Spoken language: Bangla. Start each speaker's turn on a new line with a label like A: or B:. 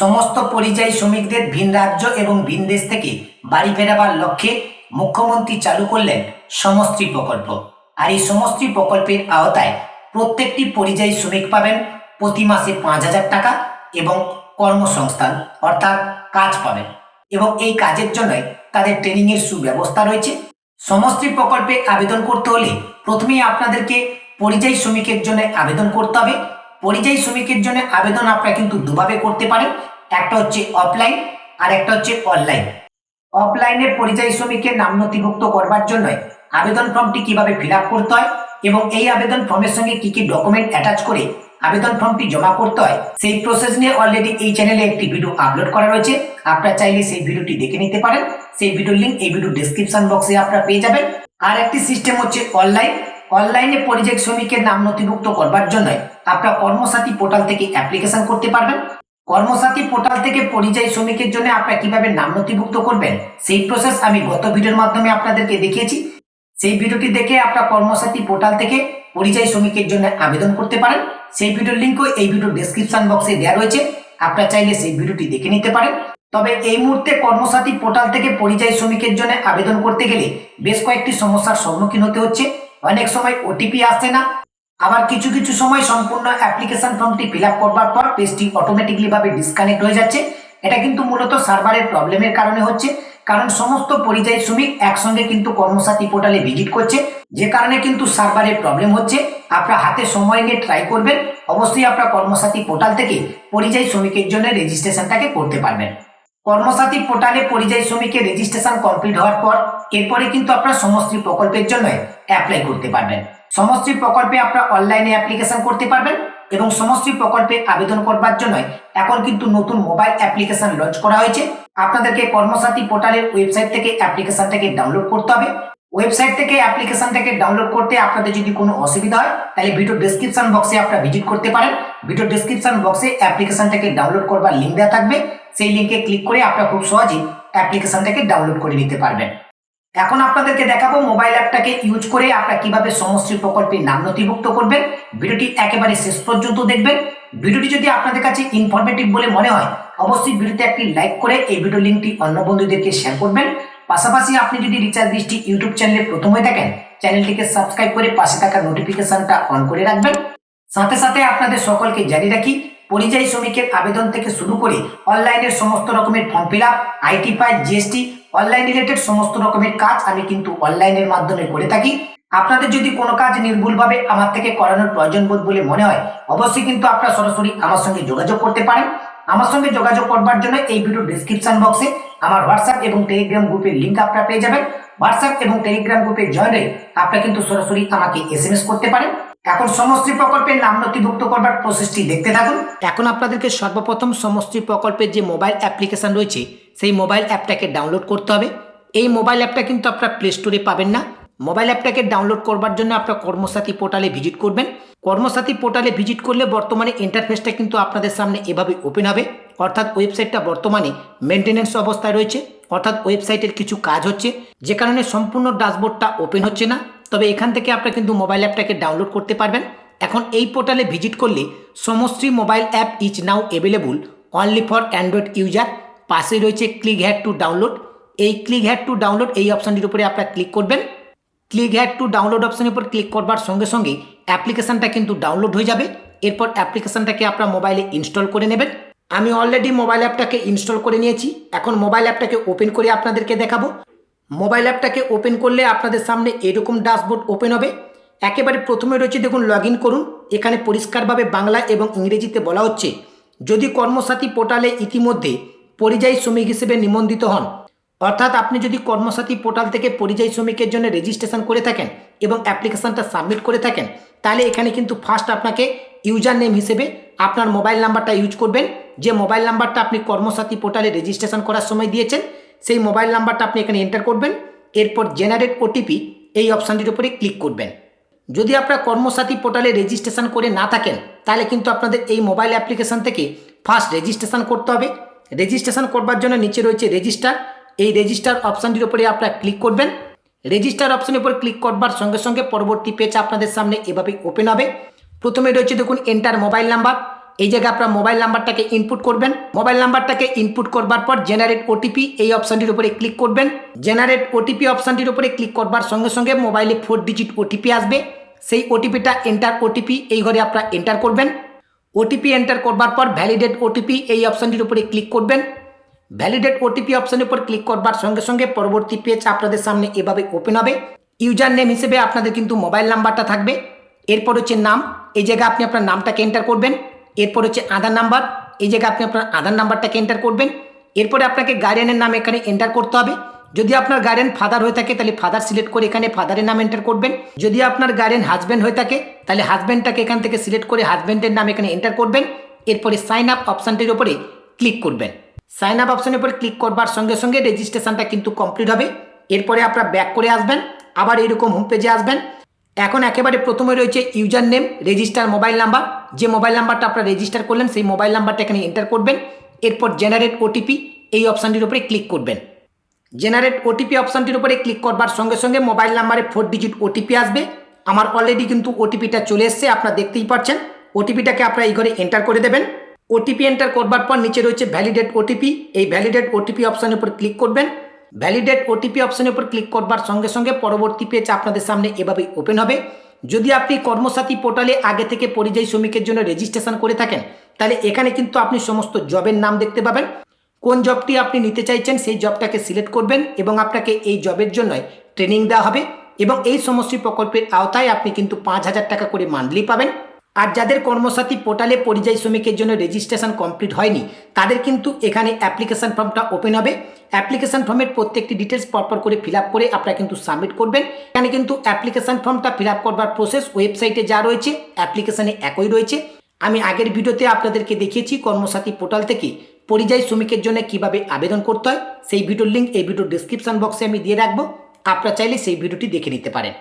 A: সমস্ত পরিযায়ী শ্রমিকদের ভিন রাজ্য এবং ভিন দেশ থেকে বাড়ি ফেরাবার লক্ষ্যে মুখ্যমন্ত্রী চালু করলেন সমস্ত্রী প্রকল্প। আর এই সমস্ত্রী প্রকল্পের আওতায় প্রত্যেকটি পরিযায়ী শ্রমিক পাবেন প্রতি মাসে পাঁচ হাজার টাকা এবং কর্মসংস্থান অর্থাৎ কাজ পাবেন এবং এই কাজের জন্যই তাদের ট্রেনিংয়ের সুব্যবস্থা রয়েছে। সমস্ত্রী প্রকল্পে আবেদন করতে হলে প্রথমেই আপনাদেরকে পরিযায়ী শ্রমিকের জন্য আবেদন করতে হবে। পরিযায়ী শ্রমিকের জন্য আবেদন আপনারা কিন্তু দুভাবে করতে পারেন। একটা হচ্ছে অফলাইন আর একটা হচ্ছে অনলাইন অফলাইনে পরিযায়ী শ্রমিকের নাম নথিভুক্ত করবার জন্য আবেদন ফর্মটি কীভাবে ফিল করতে হয় এবং এই আবেদন ফর্মের সঙ্গে কি কি ডকুমেন্ট অ্যাটাচ করে আবেদন ফর্মটি জমা করতে হয়, সেই প্রসেস নিয়ে অলরেডি এই চ্যানেলে একটি ভিডিও আপলোড করা রয়েছে। আপনারা চাইলে সেই ভিডিওটি দেখে নিতে পারেন। সেই ভিডিওর লিঙ্ক এই ভিডিও ডেসক্রিপশন বক্সে আপনারা পেয়ে যাবেন। আর একটি সিস্টেম হচ্ছে অনলাইন অনলাইনে পরিযায়ী শ্রমিকের নাম নথিভুক্ত করবার জন্য আপনার কর্মসাথী পোর্টাল থেকে অ্যাপ্লিকেশন করতে পারবেন। কর্মসাথী পোর্টাল থেকে পরিযায়ী শ্রমিকের জন্য আপনারা কীভাবে নাম নথিভুক্ত করবেন, সেই প্রসেস আমি গত ভিডিওর মাধ্যমে আপনাদেরকে দেখিয়েছি। সেই ভিডিওটি দেখে আপনার কর্মসাথী পোর্টাল থেকে পরিযায়ী শ্রমিকের জন্য আবেদন করতে পারেন। সেই ভিডিওর লিঙ্কও এই ভিডিও ডেসক্রিপশন বক্সে দেওয়া রয়েছে। আপনারা চাইলে সেই ভিডিওটি দেখে নিতে পারেন। তবে এই মুহূর্তে কর্মসাথী পোর্টাল থেকে পরিযায়ী শ্রমিকের জন্য আবেদন করতে গেলে বেশ কয়েকটি সমস্যার সম্মুখীন হতে হচ্ছে। অনেক সময় ওটিপি আসে না। আবার কিছু কিছু সময় সম্পূর্ণ অ্যাপ্লিকেশন ফর্মটি ফিল আপ করবার পর পেজটি অটোমেটিকলি ভাবে ডিসকানেক্ট হয়ে যাচ্ছে। এটা কিন্তু মূলত সার্ভারের প্রবলেমের কারণে হচ্ছে। কারণ সমস্ত পরিযায়ী শ্রমিক একসঙ্গে কিন্তু কর্মসাথী পোর্টালে ভিজিট করছে। যে কারণে কিন্তু সার্ভারের প্রবলেম হচ্ছে। আপনার হাতে সময় নিয়ে ট্রাই করবেন। অবশ্যই আপনার কর্মসাথী পোর্টাল থেকে পরিযায়ী শ্রমিকের জন্য রেজিস্ট্রেশনটাকে করতে পারবেন। কর্মসাথী পোর্টালে পরিযায়ী শ্রমিকের রেজিস্ট্রেশন কমপ্লিট হওয়ার পর এরপরে কিন্তু আপনারা সমস্ত প্রকল্পের জন্য অ্যাপ্লাই করতে পারবেন। সমস্ত প্রকল্পে আপনারা অনলাইনে অ্যাপ্লিকেশন করতে পারবেন এবং সমস্ত প্রকল্পে আবেদন করবার জন্য এখন কিন্তু নতুন মোবাইল অ্যাপ্লিকেশন লঞ্চ করা হয়েছে। আপনাদেরকে কর্মসাথী পোর্টালের ওয়েবসাইট থেকে অ্যাপ্লিকেশনটাকে ডাউনলোড করতে হবে। ওয়েবসাইট থেকে অ্যাপ্লিকেশনটাকে ডাউনলোড করতে আপনাদের যদি কোনো অসুবিধা হয়, তাহলে ভিডিও ডেসক্রিপশন বক্সে আপনারা ভিজিট করতে পারেন। ভিডিও ডেসক্রিপশন বক্সে অ্যাপ্লিকেশনটাকে ডাউনলোড করবার লিঙ্ক দেওয়া থাকবে। সেই লিঙ্কে ক্লিক করে আপনারা খুব সহজেই অ্যাপ্লিকেশনটাকে ডাউনলোড করে নিতে পারবেন। এখন আপনাদেরকে দেখাবো মোবাইল অ্যাপটাকে ইউজ করে আপনারা কীভাবে সমষ্টি প্রকল্পের নাম নথিভুক্ত করবেন। ভিডিওটি একেবারে শেষ পর্যন্ত দেখবেন। ভিডিওটি যদি আপনাদের কাছে ইনফরমেটিভ বলে মনে হয়, অবশ্যই ভিডিওতে একটি লাইক করে এই ভিডিও লিঙ্কটি অন্য বন্ধুদেরকে শেয়ার করবেন। পাশাপাশি আপনি যদি রিচার্জ দৃষ্টি ইউটিউব চ্যানেলে প্রথম হয়ে থাকেন চ্যানেলটিকে সাবস্ক্রাইব করে পাশে থাকা নোটিফিকেশনটা অন করে রাখবেন। সাথে সাথে আপনাদের সকলকে জানিয়ে রাখি, পরিযায়ী শ্রমিকের আবেদন থেকে শুরু করে অনলাইনের সমস্ত রকমের form fill up IT file GST online related সমস্ত রকমের কাজ আমি কিন্তু অনলাইনের মাধ্যমে করে থাকি। আপনাদের যদি কোনো কাজ নির্ভুলভাবে আমার থেকে করানোর প্রয়োজন বোধ বলে মনে হয়, অবশ্যই কিন্তু আপনারা সরাসরি আমার সঙ্গে যোগাযোগ করতে পারেন। আমার সঙ্গে যোগাযোগ করবার জন্য এই ভিডিও ডিসক্রিপশন বক্সে আমার হোয়াটসঅ্যাপ এবং টেলিগ্রাম গ্রুপের লিঙ্ক আপনারা পেয়ে যাবেন। হোয়াটসঅ্যাপ এবং টেলিগ্রাম গ্রুপে জয়েন হয়ে আপনারা কিন্তু সরাসরি আমাকে এস করতে পারেন। এখন সমষ্টি প্রকল্পের নাম নথিভুক্ত করবার প্রসেসটি দেখতে থাকুন। এখন আপনাদেরকে সর্বপ্রথম সমষ্টি প্রকল্পের যে মোবাইল অ্যাপ্লিকেশন রয়েছে, সেই মোবাইল অ্যাপটাকে ডাউনলোড করতে হবে। এই মোবাইল অ্যাপটা কিন্তু আপনারা প্লে স্টোরে পাবেন না। মোবাইল অ্যাপটাকে ডাউনলোড করবার জন্য আপনার কর্মসাথী পোর্টালে ভিজিট করবেন। কর্মসাথী পোর্টালে ভিজিট করলে বর্তমানে ইন্টারফেসটা কিন্তু আপনাদের সামনে এভাবে ওপেন হবে। অর্থাৎ ওয়েবসাইটটা বর্তমানে মেনটেনেন্স অবস্থায় রয়েছে। অর্থাৎ ওয়েবসাইটের কিছু কাজ হচ্ছে। যে কারণে সম্পূর্ণ ড্যাশবোর্ডটা ওপেন হচ্ছে না। তবে এখান থেকে আপনারা কিন্তু মোবাইল অ্যাপটাকে ডাউনলোড করতে পারবেন। এখন এই পোর্টালে ভিজিট করলে সমস্ত mobile app is now available only for android user পাশে রয়েছে ক্লিক হ্যাড টু ডাউনলোড এই ক্লিক হ্যাড টু ডাউনলোড এই অপশানটির উপরে আপনারা ক্লিক করবেন। ক্লিক হ্যাড টু ডাউনলোড অপশনের উপর ক্লিক করবার সঙ্গে সঙ্গে অ্যাপ্লিকেশানটা কিন্তু ডাউনলোড হয়ে যাবে। এরপর অ্যাপ্লিকেশানটাকে আপনার মোবাইলে ইনস্টল করে নেবেন। আমি অলরেডি মোবাইল অ্যাপটাকে ইনস্টল করে নিয়েছি। এখন মোবাইল অ্যাপটাকে ওপেন করে আপনাদেরকে দেখাবো। মোবাইল অ্যাপটাকে ওপেন করলে আপনাদের সামনে এরকম ড্যাশবোর্ড ওপেন হবে। একেবারে প্রথমে রয়েছে দেখুন লগ করুন। এখানে পরিষ্কারভাবে বাংলা এবং ইংরেজিতে বলা হচ্ছে। যদি কর্মসাথী পোর্টালে ইতিমধ্যে পরিযায়ী শ্রমিক হিসেবে নিবন্ধিত হন, অর্থাৎ আপনি যদি কর্মসাথী পোর্টাল থেকে পরিযায়ী শ্রমিকের জন্য রেজিস্ট্রেশন করে থাকেন এবং অ্যাপ্লিকেশানটা সাবমিট করে থাকেন, তাহলে এখানে কিন্তু ফার্স্ট আপনাকে ইউজার নেম হিসেবে আপনার মোবাইল নাম্বারটা ইউজ করবেন। যে মোবাইল নাম্বারটা আপনি কর্মসাথী পোর্টালে রেজিস্ট্রেশন করার সময় দিয়েছেন সেই মোবাইল নাম্বারটা আপনি এখানে এন্টার করবেন, এরপর জেনারেট ওটিপি এই অপশানটির উপরে ক্লিক করবেন। যদি আপনার কর্মসাথী পোর্টালে রেজিস্ট্রেশন করে না থাকেন, তাহলে কিন্তু আপনাদের এই মোবাইল অ্যাপ্লিকেশান থেকে ফার্স্ট রেজিস্ট্রেশন করতে হবে। রেজিস্ট্রেশন করবার জন্য নিচে রয়েছে রেজিস্টার এই রেজিস্টার অপশানটির উপরে আপনারা ক্লিক করবেন। রেজিস্টার অপশনের উপর ক্লিক করবার সঙ্গে সঙ্গে পরবর্তী পেজ আপনাদের সামনে এভাবে ওপেন হবে। প্রথমে রয়েছে দেখুন এন্টার মোবাইল নাম্বার এই জায়গায় আপনার মোবাইল নাম্বারটাকে ইনপুট করবেন। মোবাইল নাম্বারটাকে ইনপুট করবার পর জেনারেট ওটিপি এই অপশনটির উপরে ক্লিক করবেন। জেনারেট ওটিপি অপশনটির উপরে ক্লিক করবার সঙ্গে সঙ্গে মোবাইলে ফোর ডিজিট ওটিপি আসবে। সেই ওটিপিটা এন্টার ওটিপি এই ঘরে আপনারা এন্টার করবেন। ওটিপি এন্টার করবার পর ভ্যালিডেট ওটিপি এই অপশনটির উপরে ক্লিক করবেন। ভ্যালিডেট ওটিপি অপশনের উপর ক্লিক করবার সঙ্গে সঙ্গে পরবর্তী পেজ আপনাদের সামনে এভাবে ওপেন হবে। ইউজার নেম হিসেবে আপনাদের কিন্তু মোবাইল নাম্বারটা থাকবে। এরপর হচ্ছে নাম। এই জায়গায় আপনি আপনার নামটাকে এন্টার করবেন। এরপর হচ্ছে আধার নাম্বার এই জায়গায় আপনি আপনার আধার নাম্বারটাকে এন্টার করবেন। এরপরে আপনাকে গার্ডিয়ানের নাম এখানে এন্টার করতে হবে। যদি আপনার গার্ডিয়ান ফাদার হয়ে থাকে, তাহলে ফাদার সিলেক্ট করে এখানে ফাদারের নাম এন্টার করবেন। যদি আপনার গার্ডিয়ান হাজব্যান্ড হয়ে থাকে, তাহলে হাজব্যান্ডটাকে এখান থেকে সিলেক্ট করে হাজব্যান্ডের নাম এখানে এন্টার করবেন। এরপরে সাইন আপ অপশানটির উপরে ক্লিক করবেন। সাইন আপ অপশনের উপরে ক্লিক করবার সঙ্গে সঙ্গে রেজিস্ট্রেশনটা কিন্তু কমপ্লিট হবে। এরপরে আপনারা ব্যাক করে আসবেন। আবার এরকম হোম পেজে আসবেন। এখন একেবারে প্রথমে রয়েছে user name register mobile number. যে মোবাইল নাম্বারটা আপনারা রেজিস্টার করলেন, সেই মোবাইল নাম্বারটা এখানে এন্টার করবেন। এরপর জেনারেট ওটিপি এই অপশানটির উপরে ক্লিক করবেন। জেনারেট ওটিপি অপশানটির উপরে ক্লিক করবার সঙ্গে সঙ্গে মোবাইল নাম্বারে ফোর ডিজিট ওটিপি আসবে। আমার অলরেডি কিন্তু ওটিপিটা চলে এসছে, আপনারা দেখতেই পাচ্ছেন। ওটিপিটাকে আপনারা এই ঘরে এন্টার করে দেবেন। ওটিপি এন্টার করবার পর নিচে রয়েছে ভ্যালিডেট ওটিপি। এই ভ্যালিডেট ওটিপি অপশানের উপর ক্লিক করবেন। ভ্যালিডেট ওটিপি অপশনের উপর ক্লিক করবার সঙ্গে সঙ্গে পরবর্তী পেজ আপনাদের সামনে এভাবে ওপেন হবে। যদি আপনি কর্মসাথী পোর্টালে আগে থেকে পরিযায়ী শ্রমিকের জন্য রেজিস্ট্রেশন করে থাকেন, তাহলে এখানে কিন্তু আপনি সমস্ত জবের নাম দেখতে পাবেন। কোন জবটি আপনি নিতে চাইছেন সেই জবটাকে সিলেক্ট করবেন এবং আপনাকে এই জবের জন্য ট্রেনিং দেওয়া হবে এবং এই সমস্ত প্রকল্পের আওতায় আপনি কিন্তু পাঁচ হাজার টাকা করে মান্থলি পাবেন। আর যাদের কর্মসাথী পোর্টালে পরিযায়ী শ্রমিকের জন্য রেজিস্ট্রেশন কমপ্লিট হয়নি, তাদের কিন্তু এখানে অ্যাপ্লিকেশন ফর্মটা ওপেন হবে। অ্যাপ্লিকেশন ফর্মের প্রত্যেকটি ডিটেলস পরপর করে ফিল করে আপনারা কিন্তু সাবমিট করবেন। এখানে কিন্তু অ্যাপ্লিকেশান ফর্মটা ফিল করবার প্রসেস ওয়েবসাইটে যা রয়েছে অ্যাপ্লিকেশানে একই রয়েছে। আমি আগের ভিডিওতে আপনাদেরকে দেখিয়েছি কর্মসাথী পোর্টাল থেকে পরিযায়ী শ্রমিকের জন্য কীভাবে আবেদন করতে হয়। সেই ভিডিওর লিঙ্ক এই ভিডিওর ডিসক্রিপশন বক্সে আমি দিয়ে রাখব। আপনারা চাইলে সেই ভিডিওটি দেখে নিতে পারেন।